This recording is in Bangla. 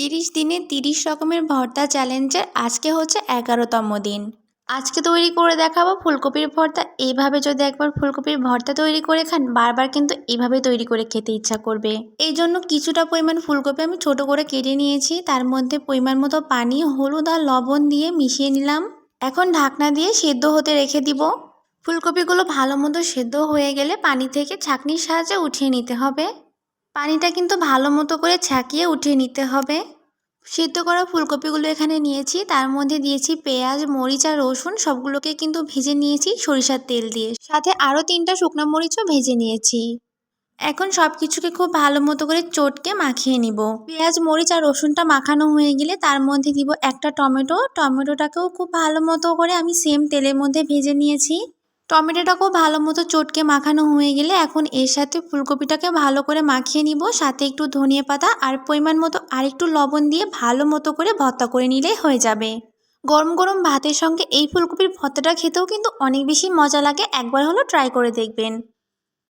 তিরিশ দিনে তিরিশ রকমের ভর্তা চ্যালেঞ্জের আজকে হচ্ছে এগারোতম দিন। আজকে তৈরি করে দেখাবো ফুলকপির ভর্তা। এইভাবে যদি একবার ফুলকপির ভর্তা তৈরি করে খান, বারবার কিন্তু এইভাবে তৈরি করে খেতে ইচ্ছা করবে। এই জন্য কিছুটা পরিমাণ ফুলকপি আমি ছোট করে কেটে নিয়েছি। তার মধ্যে পরিমাণ মতো পানি, হলুদ আর লবণ দিয়ে মিশিয়ে নিলাম। এখন ঢাকনা দিয়ে সেদ্ধ হতে রেখে দিব। ফুলকপিগুলো ভালো মতো সেদ্ধ হয়ে গেলে পানি থেকে ছাঁকনির সাহায্যে উঠিয়ে নিতে হবে। পানিটা কিন্তু ভালো মতো করে ছাঁকিয়ে উঠিয়ে নিতে হবে। সিদ্ধ করা ফুলকপিগুলো এখানে নিয়েছি। তার মধ্যে দিয়েছি পেঁয়াজ, মরিচ আর রসুন। সবগুলোকে কিন্তু ভেজে নিয়েছি সরিষার তেল দিয়ে। সাথে আরও তিনটা শুকনো মরিচও ভেজে নিয়েছি। এখন সব কিছুকে খুব ভালো মতো করে চটকে মাখিয়ে নিব। পেঁয়াজ, মরিচ আর রসুনটা মাখানো হয়ে গেলে তার মধ্যে দিব একটা টমেটো। টমেটোটাকেও খুব ভালো মতো করে আমি সেম তেলের মধ্যে ভেজে নিয়েছি। টমেটোটাকেও ভালো মতো চটকে মাখানো হয়ে গেলে এখন এর সাথে ফুলকপিটাকে ভালো করে মাখিয়ে নিব। সাথে একটু ধনিয়া পাতা আর পরিমাণ মতো আরেকটু লবণ দিয়ে ভালো মতো করে ভর্তা করে নিলেই হয়ে যাবে। গরম গরম ভাতের সঙ্গে এই ফুলকপির ভর্তাটা খেতেও কিন্তু অনেক বেশি মজা লাগে। একবার হলো ট্রাই করে দেখবেন।